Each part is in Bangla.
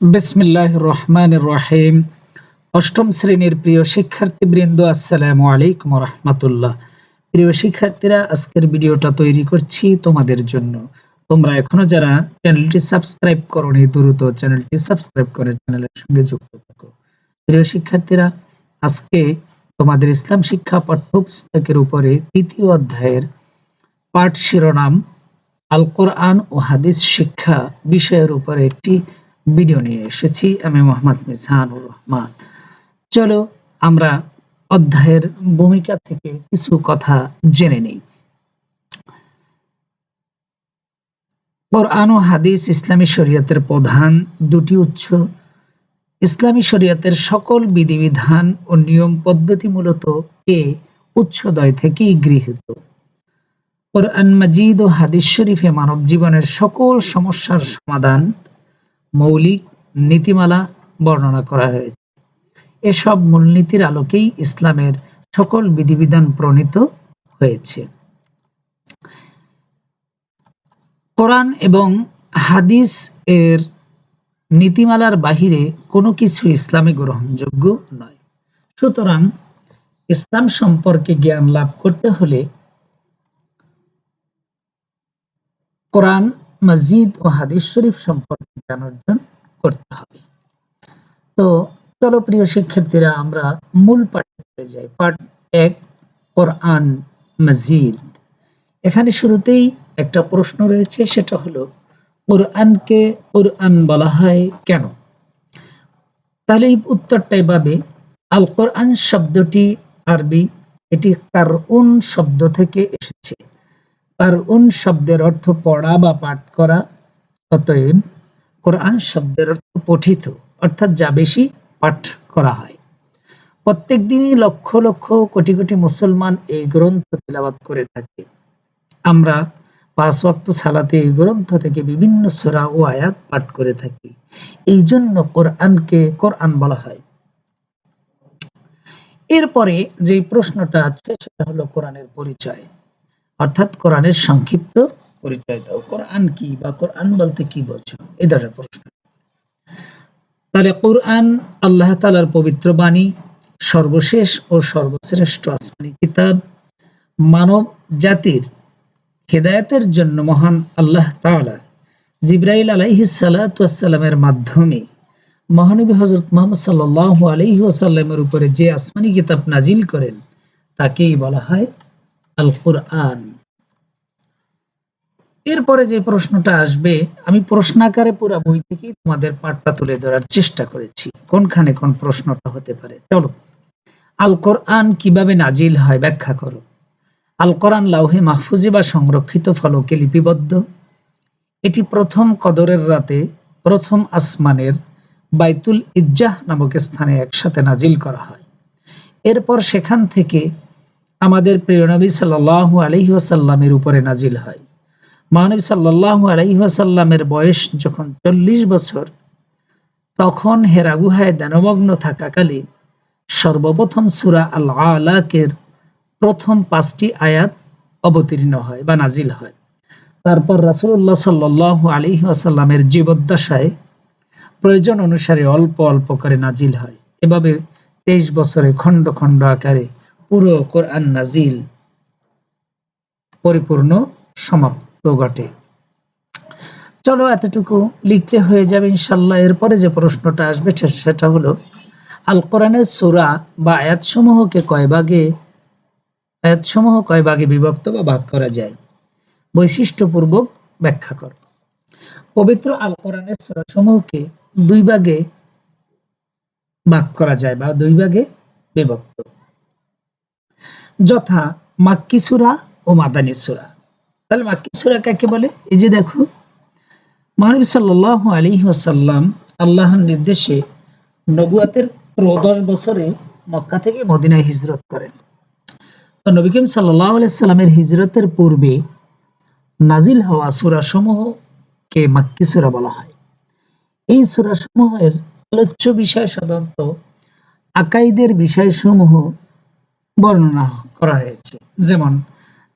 বিসমিল্লাহ রহমান রহিম। অষ্টম শ্রেণির প্রিয় শিক্ষার্থীবৃন্দ, আসসালামু আলাইকুম রহমতুল্লাহ প্রিয় শিক্ষার্থীরা, আজকের ভিডিওটা তৈরি করছি তোমাদের জন্য। তোমরা এখনও যারা চ্যানেলটি সাবস্ক্রাইব করনি, দ্রুত চ্যানেলটি সাবস্ক্রাইব করে চ্যানেলের সঙ্গে যুক্ত থাকো। প্রিয় শিক্ষার্থীরা, আজকে তোমাদের ইসলাম শিক্ষা পাঠ্যপুস্তকের উপরে তৃতীয় অধ্যায়ের পাঠ শিরোনাম আল কোরআন ও হাদিস শিক্ষা বিষয়ের উপরে একটি ভিডিও নিয়ে এসেছি, আমি মোহাম্মদ মিজানুর রহমান। চলো আমরা অধ্যায়ের ভূমিকা থেকে কিছু কথা জেনে নিই। কোরআন ও হাদিস ইসলামী শরীয়তের প্রধান দুটি উৎস। ইসলামী শরীয়তের সকল বিধিবিধান ও নিয়ম পদ্ধতি মূলত এ উৎসদয় থেকেই গৃহীত। কোরআন মাজিদ ও হাদিস শরীফে মানব জীবনের সকল সমস্যার সমাধান মৌলিক নীতিমালা বর্ণনা করা হয়েছে। এসব মূলনীতির আলোকেই ইসলামের সকল বিধিবিধান প্রণীত হয়েছে। কোরআন এবং হাদিস এর নীতিমালার বাহিরে কোনো কিছু ইসলামে গ্রহণযোগ্য নয়। সুতরাং ইসলাম সম্পর্কে জ্ঞান লাভ করতে হলে কোরআন মসজিদ ও হাদিস শরীফ সম্পর্কে জ্ঞান অর্জন করতে হবে। তো চলো প্রিয় শিক্ষার্থীরা, আমরা মূল পাঠে চলে যাই। পাঠ এক, কোরআন মসজিদ এখানে শুরুতেই একটা প্রশ্ন রয়েছে, সেটা হলো, কোরআনকে কোরআন বলা হয় কেন? তাহলে এই উত্তরটাই পাবে আল কোরআন শব্দটি আরবি, এটি কারউন শব্দ থেকে এসেছে। কারউন শব্দের অর্থ পড়া বা পাঠ করা। অতএব কোরআন শব্দের অর্থ পঠিত, অর্থাৎ যা বেশি পাঠ করা হয়। প্রত্যেক দিনই লক্ষ লক্ষ কোটি কোটি মুসলমান এই গ্রন্থ তিলাবাত করে থাকে। আমরা পাঁচ ওয়াক্ত সালাতে এই গ্রন্থ থেকে বিভিন্ন সূরা ও আয়াত পাঠ করে থাকি। এই জন্য কোরআনকে কোরআন বলা হয়। এরপরে যে প্রশ্নটা আছে, সেটা হলো কোরআনের পরিচয়। অর্থাৎ কোরআনের সংক্ষিপ্ত পরিচয় দাও। কোরআন কি বা কোরআন বলতে কি বোঝো? এই ধরনের প্রশ্ন। তাহলে কোরআন আল্লাহ তালার পবিত্র বাণী, সর্বশেষ ও সর্বশ্রেষ্ঠ আসমানি কিতাব, মানব জাতির হেদায়তের জন্য মহান আল্লাহ তালা জিব্রাইল আলাইহি সালাতামের মাধ্যমে মহানবী হজরত মোহাম্মদ সাল্লাহ আলহি ওসাল্লামের উপরে যে আসমানি কিতাব নাজিল করেন, তাকেই বলা হয় আল কোরআন এরপরে যে প্রশ্নটা আসবে, আমি প্রশ্নাকারে পুরো বই থেকেই তোমাদের পাঠটা তুলে ধরার চেষ্টা করেছি। কোনখানে কোন প্রশ্নটা হতে পারে? চলো। আল কোরআন কীভাবে নাজিল হয় ব্যাখ্যা করো। আল কোরআন লাউহে মাহফুজি বা সংরক্ষিত ফলকে লিপিবদ্ধ। এটি প্রথম কদরের রাতে প্রথম আসমানের বাইতুল ইজ্জাহ নামক স্থানে একসাথে নাজিল করা হয়। এরপর সেখান থেকে আমাদের প্রিয় নবী সাল্লাহ আলহি ওসাল্লামের উপরে নাজিল হয়। মহানবী সাল্লাহ আলহি ওসাল্লামের বয়স যখন চল্লিশ বছর, তখন হেরা গুহায় দানমগ্ন থাকাকালীন সর্বপ্রথম সুরা আল আলাকের প্রথম পাঁচটি আয়াত অবতীর্ণ হয় বা নাজিল হয়। তারপর রাসুল্লাহ সাল্লাহ আলী আসাল্লামের জীবদ্দশায় প্রয়োজন অনুসারে অল্প অল্প করে নাজিল হয়। এভাবে তেইশ বছরে খণ্ড খণ্ড আকারে পুরো কোরআন নাজিল পরিপূর্ণ সমাপ্ত। ঘটে। চলো এতটুকু লিখতে হয়ে যাবে ইনশাল্লাহ এরপরে যে প্রশ্নটা আসবে সেটা হলো আল কোরআনের সুরা বা আয়াতসমূহকে কয় ভাগে আয়াতসমূহ কয় ভাগে বিভক্ত বা ভাগ করা যায়? বৈশিষ্ট্যপূর্বক ব্যাখ্যা কর। পবিত্র আল কোরআনের সুরাসমূহকে দুই ভাগে ভাগ করা যায় বা দুই ভাগে বিভক্ত। যথা মাক্কি সুরা ও মাদানী সুরা। তাহলে মাক্কি সুরা কাকে বলে? এই যে দেখো, মহানবী সাল্লাহ আলী ওসাল্লাম আল্লাহর নির্দেশে নবুয়াতের ত্রয়োদশ বছরে মক্কা থেকে মদিনায় হিজরত করেন। তো নবী করিম সাল্লাহ আলাইসাল্লামের হিজরতের পূর্বে নাজিল হওয়া সুরাসমূহকে মাক্কি সুরা বলা হয়। এই সুরাসমূহের আলোচ্য বিষয় সাধারণত আকাইদের বিষয়সমূহ বর্ণনা করা হয়েছে। যেমন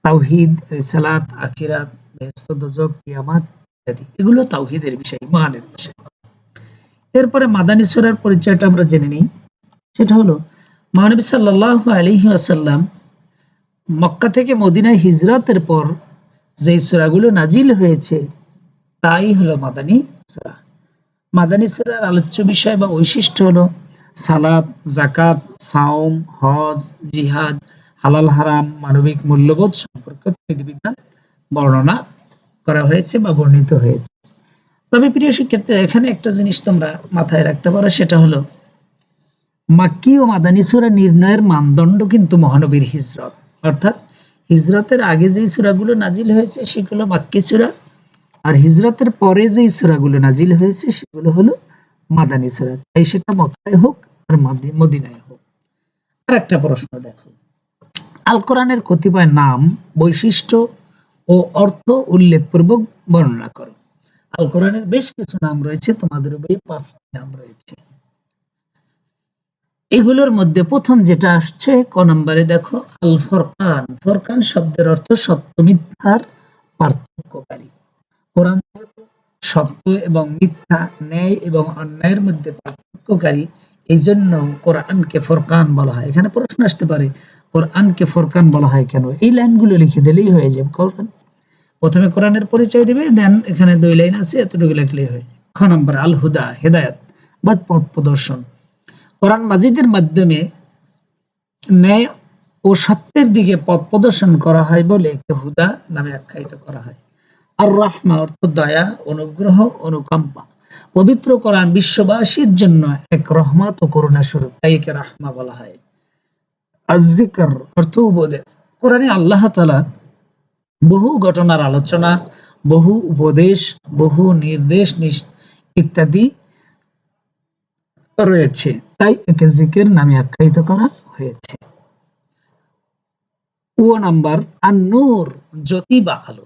তাওহিদ, রিসালাত, আখিরাত বেহস্ত দোজক কিয়ামাত ইত্যাদি। এগুলো তাওহিদের বিষয় ইমানের বিষয়। এরপরে মাদানী সুরার পরিচয়টা আমরা জেনে নিই। সেটা হলো, মহানবী সাল্লাহ আলহি আসাল্লাম মক্কা থেকে মদিনায় হিজরতের পর যে সুরাগুলো নাজিল হয়েছে, তাই হলো মাদানী সুরা। মাদানী সুরার আলোচ্য বিষয় বা বৈশিষ্ট্য হলো সালাত জাকাত সাওম, হজ, জিহাদ হালাল, হারাম, মানবিক মূল্যবোধ সম্পর্কে বিধিবিধান বর্ণনা করা হয়েছে বা বর্ণিত হয়েছে। তবে প্রিয় শিক্ষার্থীরা এখানে একটা জিনিস তোমরা মাথায় রাখতে পারো, সেটা হলো, মাক্কি ও মাদানী সুরা নির্ণয়ের মানদণ্ড কিন্তু মহানবীর হিজরত। অর্থাৎ হিজরতের আগে যেই সুরাগুলো নাজিল হয়েছে, সেগুলো মাক্কি সুরা, আর হিজরতের পরে যেই সুরাগুলো নাজিল হয়েছে, সেগুলো হলো মাদানী সুরা। তাই সেটা মক্কায় হোক আর মদিনায় হোক। আর একটা প্রশ্ন দেখো। আল কোরআনের কতিপয় নাম, বৈশিষ্ট্য ও অর্থ উল্লেখপূর্বক বর্ণনা করো। আল কোরআনের বেশ কিছু নাম রয়েছে, তোমাদের বই পাঁচটি নাম রয়েছে। এগুলোর মধ্যে প্রথম যেটা আসছে, ক নম্বরে দেখো, আল ফরকান। ফরকান শব্দের অর্থ সত্য মিথ্যার পার্থক্যকারী। কোরআন সত্য এবং মিথ্যা, ন্যায় এবং অন্যায়ের মধ্যে পার্থক্যকারী এই জন্য কোরআনকে ফরকান বলা হয়। এখানে প্রশ্ন আসতে পারে কোরআনকে ফরকান বলা হয় কেন? এই লাইনগুলো লিখে দিলেই হয়ে যাবে কোরআন। প্রথমে কোরআনের পরিচয় দিবে, দেন এখানে দুই লাইন আছে, এতটুকু লিখলেই হয়ে যাবে। খ নম্বর আল হুদা হেদায়ত বা পথ প্রদর্শন। কোরআন মাজিদের মাধ্যমে ন্যায় ও সত্যের দিকে পথ প্রদর্শন করা হয় বলে হুদা নামে আখ্যায়িত করা হয়। আর রাহমা অর্থ দয়া, অনুগ্রহ, অনুকম্পা। পবিত্র কোরআন বিশ্ববাসীর জন্য এক রহমত ও করুণা স্বরূপ তাই একে রাহমা বলা হয়। আজিকর অর্থ উপদেশ কোরআনে আল্লাহ তালা বহু ঘটনার আলোচনা, বহু উপদেশ, বহু নির্দেশ ইত্যাদি রয়েছে। তাই একে জিকের নামে আখ্যায়িত করা হয়েছে। ও নাম্বার, আন্নুর, জ্যোতি বা আলো।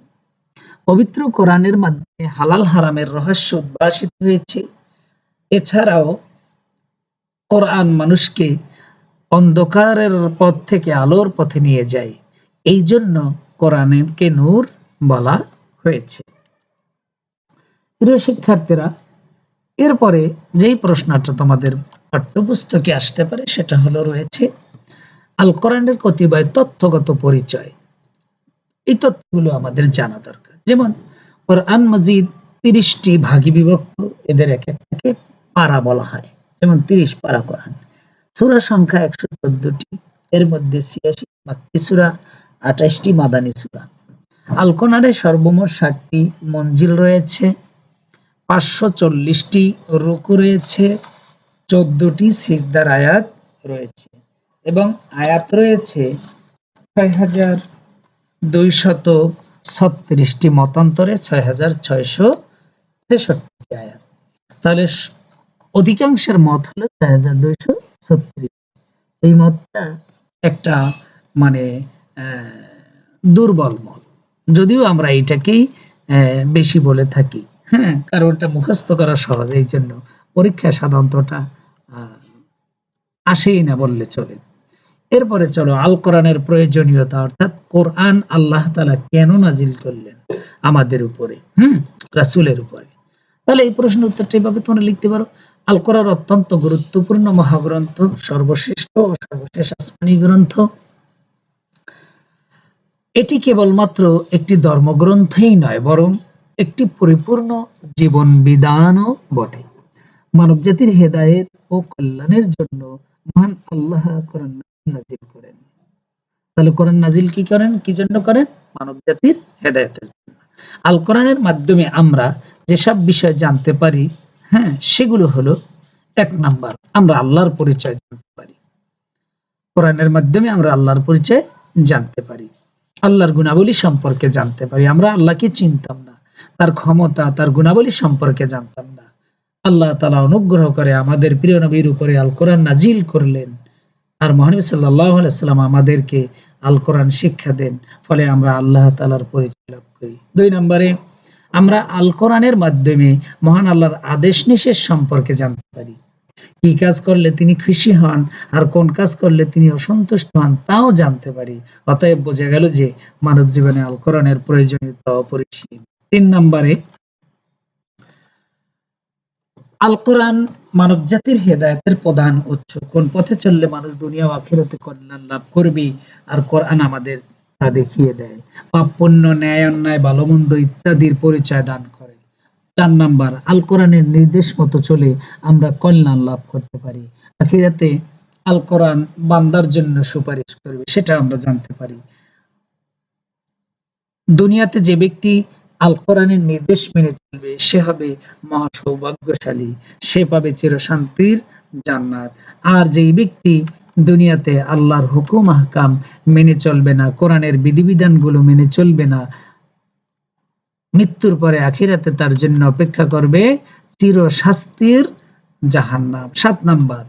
পবিত্র কোরআনের মাধ্যমে হালাল হারামের রহস্য উদ্ভাসিত হয়েছে। এছাড়াও কোরআন মানুষকে অন্ধকারের পথ থেকে আলোর পথে নিয়ে যায় এই জন্য কোরআনকে নূর বলা হয়েছে। প্রিয় শিক্ষার্থীরা, এরপরে যেই প্রশ্নটা তোমাদের পাঠ্যপুস্তকে আসতে পারে সেটা হলো রয়েছে, আল কোরআনের কতিপয় তথ্যগত পরিচয়। এই তথ্যগুলো আমাদের জানা দরকার। যেমন, কোরআন মজিদ তিরিশটি ভাগী বিভক্ত, এদের এক একটাকে পারা বলা হয়। যেমন, তিরিশ পারা কোরআন। সুরা সংখ্যা একশো চোদ্দটি, এর মধ্যে ছিয়াশি মাক্কি সুরা, আঠাশটি মাদানী সুরা। আলকোনারে সর্বমোট ষাটটি মঞ্জিল রয়েছে, পাঁচশো চল্লিশটি রুকু রয়েছে, চোদ্দটি সিজদার আয়াত রয়েছে এবং আয়াত রয়েছে ছয় হাজার দুইশত ছত্রিশটি মতান্তরে ছয় হাজার ছয়শো ছেষট্টি আয়াত। তাহলে অধিকাংশের মত হলো এই মতটা একটা মানে দুর্বল মত। যদিও আমরা এটাকেই বেশি বলে থাকি। হ্যাঁ কারণ ওটা মুখস্থ করা সহজ, এই জন্য পরীক্ষা সাধারণত ওটা আসেই না বললে চলে। এরপরে চলো, আল কোরআনের প্রয়োজনীয়তা, অর্থাৎ কোরআন আল্লাহ তালা কেন নাজিল করলেন আমাদের উপরে? হুম, রাসুলের উপরে। তাহলে এই প্রশ্ন উত্তরটা এইভাবে তোমরা লিখতে পারো। আল কোরআন অত্যন্ত গুরুত্বপূর্ণ মহাগ্রন্থ, সর্বশ্রেষ্ঠ ও সর্বশেষ আসমানি গ্রন্থ। এটি কেবলমাত্র একটি ধর্মগ্রন্থই নয়, বরং একটি পরিপূর্ণ জীবন বিধানও বটে। মানব জাতির হেদায়েত ও কল্যাণের জন্য মহান আল্লাহ কোরআন নাজিল করেন। তাহলে কোরআন নাজিল কি করেন? কি জন্য করেন? মানব জাতির হেদায়তের জন্য। আল কোরআনের মাধ্যমে আমরা যেসব বিষয় জানতে পারি হ্যাঁ সেগুলো হলো এক নাম্বার, আমরা আল্লাহর পরিচয় জানতে পারি। কোরআনের মাধ্যমে আমরা আল্লাহর পরিচয় জানতে পারি। আল্লাহর গুণাবলী সম্পর্কে জানতে পারি। আমরা আল্লাহকে চিনতাম না। তার ক্ষমতা, তার গুণাবলী সম্পর্কে জানতাম না। আল্লাহ তালা অনুগ্রহ করে আমাদের প্রিয় নবীর উপরে আল কোরআন নাজিল করলেন। আর মহানবী সাল্লাহ আলাইসাল্লাম আমাদেরকে আল কোরআন শিক্ষা দেন। ফলে আমরা আল্লাহ তালার পরিচয় লাভ করি। দুই নম্বরে আমরা আল কোরআনের মাধ্যমে মহান আল্লাহর আদেশ নিষেধ সম্পর্কে জানতে পারি। কি কাজ করলে তিনি খুশি হন আর কোন কাজ করলে তিনি অসন্তুষ্ট হন তাও জানতে পারি। অতএব বোঝা গেল যে মানব জীবনে আল কোরআনের প্রয়োজনীয়তা অপরিসীম। তিন নম্বরে আল কোরআন মানব জাতির হেদায়তের প্রধান উৎস। কোন পথে চললে মানুষ দুনিয়া ও আখিরাতে কল্যাণ লাভ করবে? আর কোরআন আমাদের তা দেখিয়ে দেয়। পাপ পুণ্য ন্যায়, অন্যায় ভালো মন্দ ইত্যাদির পরিচয় দান করে। চার নাম্বার আল কোরআনের নির্দেশ মতো চলে আমরা কল্যাণ লাভ করতে পারি। আখিরাতে আল কোরআন বান্দার জন্য সুপারিশ করবে, সেটা আমরা জানতে পারি। দুনিয়াতে যে ব্যক্তি আল কোরআনের নির্দেশ মেনে চলবে, সে হবে মহা সৌভাগ্যশালী সে পাবে চিরশান্তির জান্নাত। আর যেই ব্যক্তি দুনিয়াতে আল্লাহর হুকুম, আহকাম মেনে চলবে না, কোরআনের বিধিবিধানগুলো মেনে চলবে না। মৃত্যুর পরে আখিরাতে তার জন্য অপেক্ষা করবে চির শাস্তির জাহান্নাম। সাত নাম্বার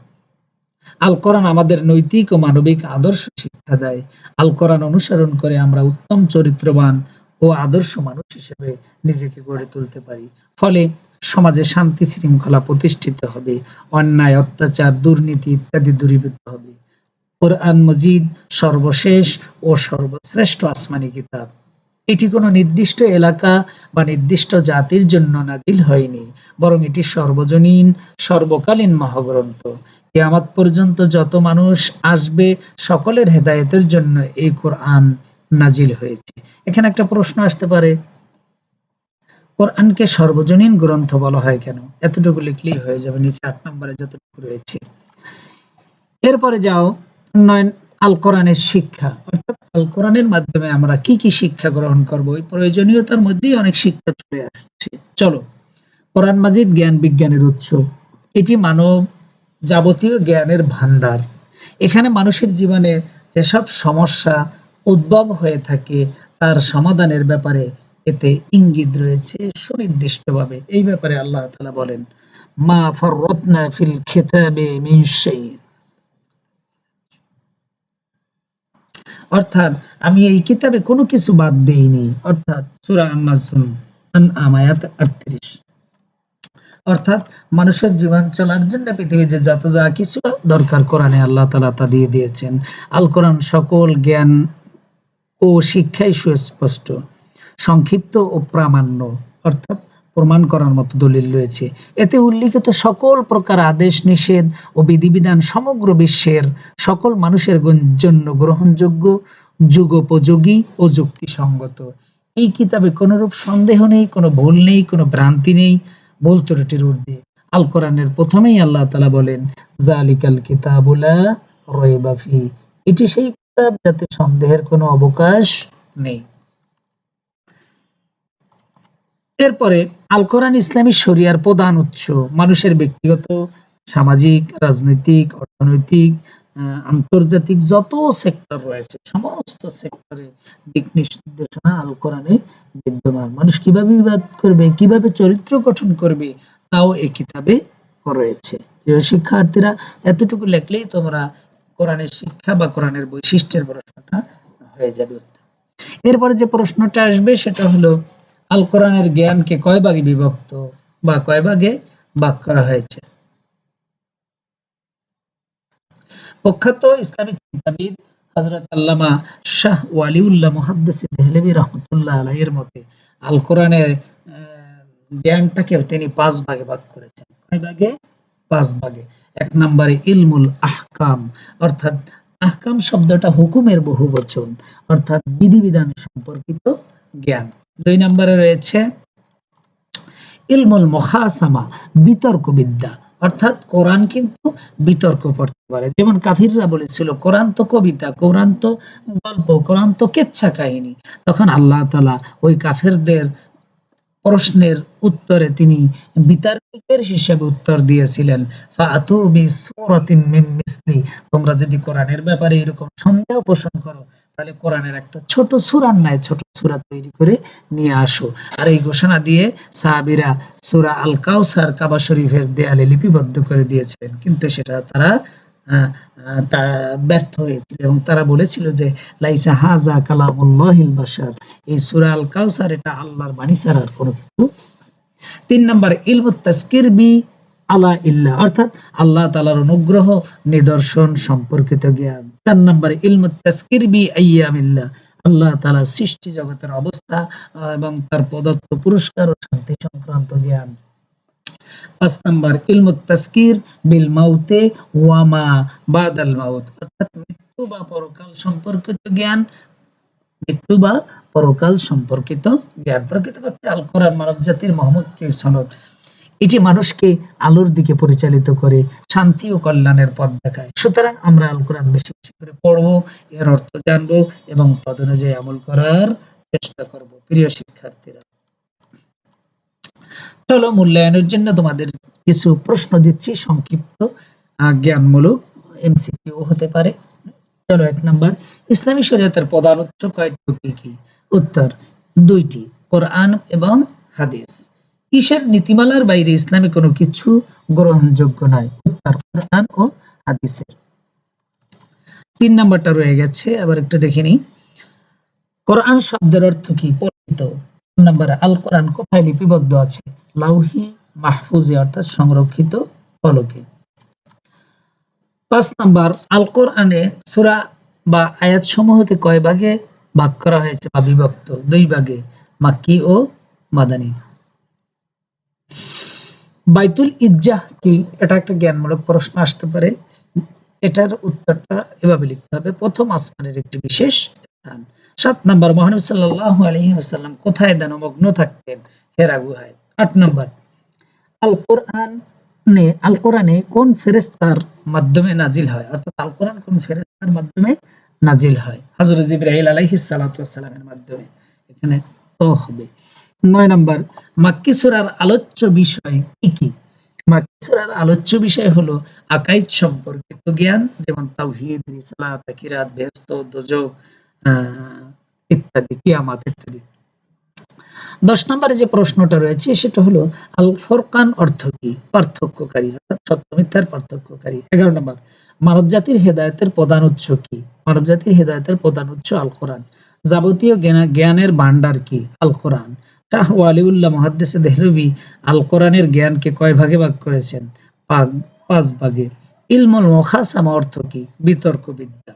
আল কোরআন আমাদের নৈতিক ও মানবিক আদর্শ শিক্ষা দেয়। আল কোরআন অনুসরণ করে আমরা উত্তম চরিত্রবান ও আদর্শ মানুষ হিসেবে নিজেকে গড়ে তুলতে পারি। ফলে সমাজে শান্তি শৃঙ্খলা প্রতিষ্ঠিত হবে, অন্যায়, অত্যাচার, দুর্নীতি ইত্যাদি দূরীভূত হবে। কোরআন মজিদ, সর্বশেষ ও সর্বশ্রেষ্ঠ আসমানি কিতাব। এটি কোনো নির্দিষ্ট এলাকা বা নির্দিষ্ট জাতির জন্য নাজিল হয়নি, বরং এটি সর্বজনীন, সর্বকালীন মহাগ্রন্থ। কিয়ামত পর্যন্ত যত মানুষ আসবে সকলের হেদায়েতের জন্য এই কোরআন নাজিল হয়েছে। এখানে একটা প্রশ্ন আসতে পারে। কোরআনকে সর্বজনীন গ্রন্থ বলা হয় কেন? এতটুকু লিখলেই হয়ে যাবে, নিচে আট নম্বরে যতটুকু রয়েছে। এরপরে যাও নয় আল কোরআনের শিক্ষা। অর্থাৎ আল কোরআনের মাধ্যমে আমরা কি কি শিক্ষা গ্রহণ করব? ওই প্রয়োজনীয়তার মধ্যেই অনেক শিক্ষা চলে আসছে। চলো, কোরআন মাজিদ জ্ঞান বিজ্ঞানের উৎস। এটি মানব যাবতীয় জ্ঞানের ভান্ডার এখানে মানুষের জীবনে যেসব সমস্যা উদ্ভব হয়ে থাকে, তার সমাধানের ব্যাপারে এতে ইঙ্গিত রয়েছে সুনির্দিষ্টভাবে। এই ব্যাপারে আল্লাহ তাআলা বলেন, মা ফররতনা ফিল খিতাবে মিন অর্থাৎ, আমি এই কিতাবে কোনো কিছু বাদ দেইনি। অর্থাৎ, সূরা আন আয়াত 38 অর্থাৎ, মানুষের জীবন চলার জন্য পৃথিবীতে যত যা কিছু দরকার কোরআনে আল্লাহ তালা তা দিয়ে দিয়েছেন। আল কোরআন সকল জ্ঞান ও শিক্ষাই সুস্পষ্ট। সংক্ষিপ্ত ও প্রামাণ্য, অর্থাৎ প্রমাণ করার মতো দলিল রয়েছে। এতে উল্লিখিত সকল প্রকার আদেশ, নিষেধ ও বিধিবিধান সমগ্র বিশ্বের সকল মানুষের জন্য গ্রহণযোগ্য, যুগোপযোগী ও যুক্তিসঙ্গত। এই কিতাবে কোনরূপ সন্দেহ নেই, কোনো ভুল নেই, কোনো ভ্রান্তি নেই ভুল ত্রুটির ঊর্ধ্বে। আল কোরআনের প্রথমেই আল্লাহ তালা বলেন, জালিকাল কিতাবুলা রয়েবাফি এটি সেই কিতাব যাতে সন্দেহের কোনো অবকাশ নেই। এরপরে আল কোরআন ইসলামী শরিয়ার প্রধান উৎস। মানুষের ব্যক্তিগত, সামাজিক, রাজনৈতিক, অর্থনৈতিক আন্তর্জাতিক যত সেক্টর রয়েছে, সমস্ত সেক্টরে দিক নির্দেশনা আল কোরআনে বিদ্যমান। মানুষ কীভাবে বিবাদ করবে, কীভাবে চরিত্র গঠন করবে, তাও এই কিতাবে রয়েছে। শিক্ষার্থীরা, এতটুকু লেখলেই তোমরা কোরআনের শিক্ষা বা কোরআনের বৈশিষ্ট্যের প্রশ্নটা হয়ে যাবে এরপরে যে প্রশ্নটা আসবে, সেটা হলো আল কোরআনের জ্ঞানকে কয় ভাগে বিভক্ত বা কয় ভাগে ভাগ করা হয়েছে? প্রখ্যাত ইসলামী চিন্তাবিদ হযরত আল্লামা শাহ ওয়ালিউল্লাহ মুহাদ্দিস দেহলভী রহমতুল্লাহ আলাইহির মতে আল কোরআনের জ্ঞানটাকে তিনি পাঁচ ভাগে ভাগ করেছেন। কয় ভাগে? পাঁচ ভাগে। এক নম্বরে ইলমুল আহকাম, অর্থাৎ আহকাম শব্দটা হুকুমের বহু বচন অর্থাৎ বিধিবিধান সম্পর্কিত জ্ঞান। দুই নম্বরে রয়েছে ইলমুল মহাসামা বিতর্ক বিদ্যা অর্থাৎ কোরআন কিন্তু বিতর্ক করতে পারে। যেমন কাফিররা বলেছিল, কোরআন তো কবিতা, কোরআন তো গল্প, কোরআন তো কেচ্ছা কাহিনী। তখন আল্লাহ তালা ওই কাফেরদের প্রশ্নের উত্তরে তিনি বিতার্কিকের হিসেবে উত্তর দিয়েছিলেন তোমরা যদি কোরআনের ব্যাপারে এরকম সন্দেহ পোষণ করো তাহলে কোরআনের একটা ছোট সুরার নাই ছোট সুরা তৈরি করে নিয়ে আসো। আর এই ঘোষণা দিয়ে সাহাবিরা সুরা আল কাউসার কাবা শরীফের দেয়ালে লিপিবদ্ধ করে দিয়েছিলেন। কিন্তু সেটা তারা তা ব্যর্থ হয়েছিল এবং তারা বলেছিল যে, লাইসা হাজা কালামুল্লাহিল এই সুরা আল কাউসার এটা আল্লাহর বাণী কোনো কিছু তিন নম্বর, ইলমুত তাস্কির বি আলা ইল্লা। অর্থাৎ আল্লাহ তালার অনুগ্রহ, নিদর্শন, সম্পর্কিত জ্ঞান। চার নম্বর ইলমুত তাস্কির বি আইয়ামিল্লাহ। আল্লাহ তালা সৃষ্টি জগতের অবস্থা এবং তার প্রদত্ত পুরস্কার ও শান্তি সংক্রান্ত জ্ঞান। পাঁচ নাম্বার ইলমুত তাসকির বিল মাউতে ওয়ামা বাদাল মাউত। অর্থাৎ মৃত্যু বা পরকাল সম্পর্কিত জ্ঞান, মৃত্যু বা পরকাল সম্পর্কিত জ্ঞান। প্রকৃতপক্ষে আল কোরআন মানব জাতির মহম্মদীয় সনদ। এটি মানুষকে আলোর দিকে পরিচালিত করে, শান্তি ও কল্যাণের পথ দেখায়। সুতরাং আমরা আল কোরআন বেশি বেশি করে পড়ব, এর অর্থ জানব এবং তদ অনুযায়ী আমল করার চেষ্টা করব। প্রিয় শিক্ষার্থীরা, চলো মূল্যায়নের জন্য তোমাদের কিছু প্রশ্ন দিচ্ছি, সংক্ষিপ্ত জ্ঞানমূলক এমসিকিউ হতে পারে। চলো এক নম্বর, ইসলামী শরীয়তের প্রধান উৎস কয়টি কি কি? উত্তর, দুইটি, কোরআন এবং হাদিস। কিসের নীতিমালার বাইরে ইসলামে কোনো কিছু গ্রহণযোগ্য নয়? উত্তর, কোরআন ও হাদিসের। তিন নাম্বারটা রয়ে গেছে, আবার একটু দেখে নিই। কোরআন শব্দের অর্থ কি? পরিচিত। নাম্বার আল কোরআন কোথায় লিপিবদ্ধ আছে? লাউহি মাহফুজে, অর্থাৎ সংরক্ষিত ফলকে পাঁচ নাম্বার আল কোরআনে সূরা বা আয়াত সমূহতে কয় ভাগে ভাগ করা হয়েছে? বা বিভক্ত। দুই ভাগে, মাক্কি ও মাদানী। বাইতুল ইজ্জাহ কি? এটা একটা জ্ঞানমূলক প্রশ্ন আসতে পারে। এটার উত্তরটা এভাবে লিখতে হবে। প্রথম আসমানের একটি বিশেষ স্থান। সাত নাম্বার মহানবী সাল্লাল্লাহু আলাইহি ওয়াসাল্লাম কোথায় দানমগ্ন থাকতেন? হেরা গুহায়। আট নাম্বার আল কোরআন আল কোরআনে কোন ফেরেস্তার মাধ্যমে নাজিল হয়? অর্থাৎ আল কোরআন কোন ফেরেস্তার মাধ্যমে নাজিল হয়? হযরত জিবরাইল আলাইহিস সালাতু মাধ্যমে। এখানে তো হবে। নয় নাম্বার মাক্কি সূরার আলোচ্য বিষয় কি কি? মাক্কি সূরার আলোচ্য বিষয় হলো আকাইদ সম্পর্কিত জ্ঞান যেমন তাওহীদ রিসালাত কিরাত বেহেশত দোজখ আহ, ইত্যাদি কিয়ামত ইত্যাদি। দশ নম্বরে যে প্রশ্নটা রয়েছে সেটা হলো আল ফোরকান অর্থ কি? পার্থক্যকারী অর্থাৎ মিথ্যার পার্থক্যকারী। এগারো নম্বর মানব জাতির হেদায়তের প্রধান উৎস কি? মানব জাতির হেদায়তের প্রধান উৎস আল কোরআন যাবতীয় জ্ঞানের ভান্ডার কি? আল কোরআন শাহ ওয়ালিউল্লাহ মহাদ্দেসে দেহলভি আল কোরআনের জ্ঞানকে কয় ভাগে ভাগ করেছেন? পাঁচ- ভাগে। ইলমুল মুখাসামা অর্থ কি? বিতর্ক বিদ্যা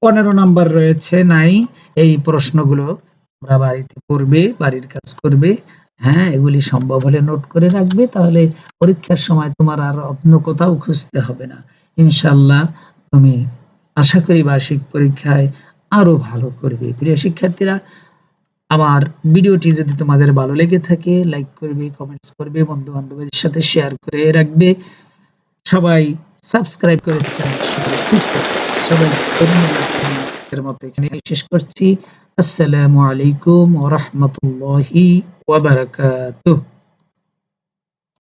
পনেরো নম্বর রয়েছে নাই, এই প্রশ্নগুলো তোমরা বাড়িতে পড়বে বাড়ির কাজ করবে। হ্যাঁ এগুলি সম্ভব হলে নোট করে রাখবে, তাহলে পরীক্ষার সময় তোমার আর অন্য কোথাও খুঁজতে হবে না। ইনশাল্লাহ তুমি আশা করি বার্ষিক পরীক্ষায় আরও ভালো করবে। প্রিয় শিক্ষার্থীরা আমার ভিডিওটি যদি তোমাদের ভালো লেগে থাকে লাইক করবে কমেন্টস করবে বন্ধু বান্ধবের সাথে শেয়ার করে রাখবে। সবাই সাবস্ক্রাইব করে চ্যানেল সবাই ধন্যবাদ আজকের মতো এখানে শেষ করছি। আসসালামু আলাইকুম ওয়া রাহমাতুল্লাহি ওয়া বারাকাতুহু।